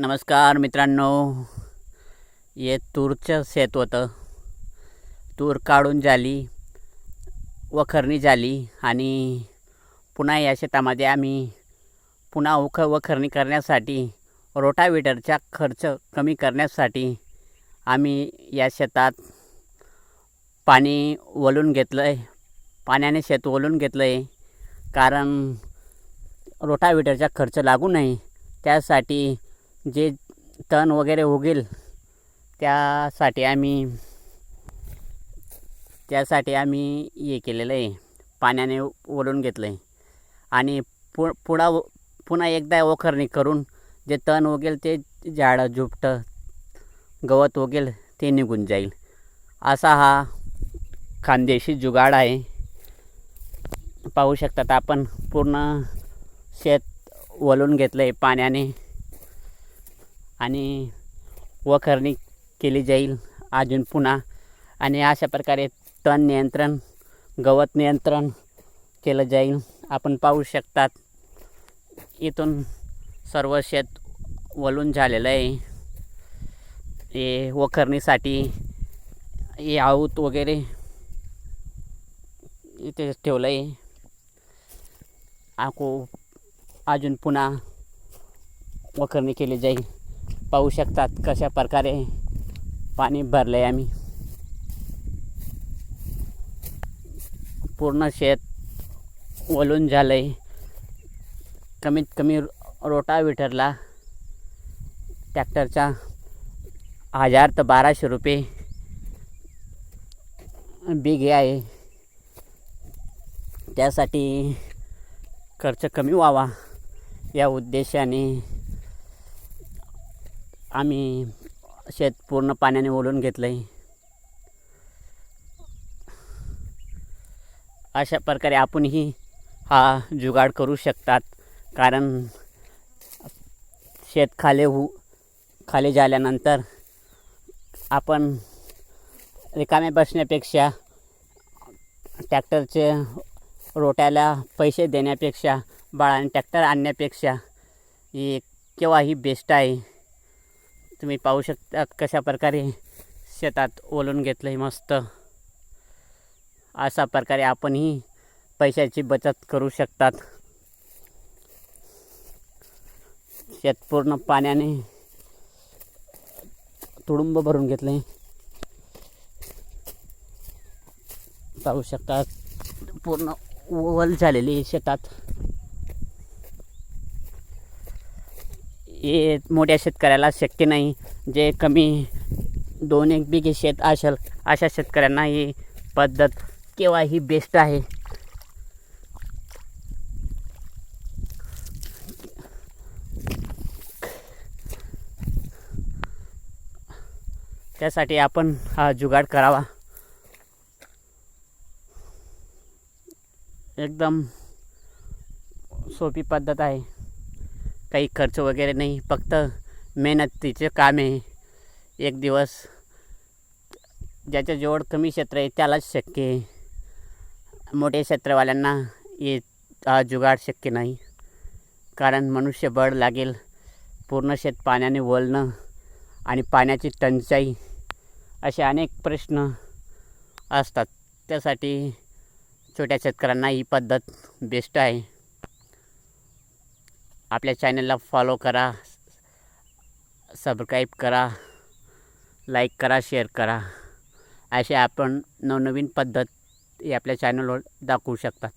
नमस्कार मित्रांनो. हे तूरचं शेत होतं. तूर काढून झाली वखरणी झाली आणि पुन्हा या शेतामध्ये आम्ही पुन्हा उख वखरणी करण्यासाठी रोटावेटरचा खर्च कमी करण्यासाठी आम्ही या शेतात पाणी वलून घेतलं आहे पाण्याने शेत ओलून घेतलं आहे कारण रोटावेटरचा खर्च लागू नये. त्यासाठी जे तण वगैरे उगेल त्यासाठी आम्ही त्यासाठी आम्ही हे केलेलं आहे. पाण्याने ओलून घेतलं आहे आणि पु पुढा पुन्हा एकदा ओखरणी करून जे तण उगेल ते झाडं झुपटं गवत उगेल ते निघून जाईल. असा हा खानदेशी जुगाड आहे. पाहू शकतात आपण पूर्ण शेत वलून घेतलं आहे पाण्याने. आणि वखरणी केली जाईल अजून पुन्हा. आणि अशा प्रकारे तण नियंत्रण गवत नियंत्रण केलं जाईल. आपण पाहू शकतात इथून सर्व शेत वलून झालेलं आहे. हे वखरणीसाठी हे आऊत वगैरे इथे ठेवलं आहे आको अजून पुन्हा वखरणी केली जाईल. पाहू शकतात कशा प्रकारे पाणी भरलं आहे आम्ही. पूर्ण शेत वलून झालं आहे कमीत कमी रोटावेटरला ट्रॅक्टरचा हजार तर बाराशे रुपये बिघे आहे. त्यासाठी खर्च कमी व्हावा या उद्देशाने आम्ही शेत पूर्ण पाण्याने ओलून घेतलं आहे अशा प्रकारे आपणही हा जुगाड करू शकतात. कारण शेत खाले हो खाली झाल्यानंतर आपण रिकामे बसण्यापेक्षा ट्रॅक्टरचे रोट्याला पैसे देण्यापेक्षा बाळाने ट्रॅक्टर आणण्यापेक्षा ही केव्हाही बेस्ट आहे. तुम्ही पाहू शकता कशा प्रकारे शेतात ओलून घेतलं आहे मस्त. अशा प्रकारे आपणही पैशाची बचत करू शकतात. शेत पूर्ण पाण्याने तुडुंब भरून घेतले पाहू शकतात पूर्ण ओल झालेली आहे शेतात. हे मोठ्या शेतकऱ्याला शक्य नाही. जे कमी दोन एक बिघे शेत असेल अशा शेतकऱ्यांना ही पद्धत केव्हा ही बेस्ट आहे. त्यासाठी आपण हा जुगाड करावा. एकदम सोपी पद्धत आहे. काही खर्च वगैरे नाही फक्त मेहनतीचे काम. आहे एक दिवस ज्याच्याजवळ कमी क्षेत्र आहे त्यालाच शक्य आहे. मोठ्या क्षेत्रवाल्यांना हे हा जुगाड शक्य नाही. कारण मनुष्यबळ लागेल पूर्ण शेत पाण्याने वळणं आणि पाण्याची टंचाई असे अनेक प्रश्न असतात. त्यासाठी छोट्या शेतकऱ्यांना ही पद्धत बेस्ट आहे. आपल्या चॅनलला फॉलो करा सबस्क्राईब करा लाईक करा शेअर करा. असे आपण नवनवीन पद्धत हे आपल्या चॅनलवर दाखवू शकतात.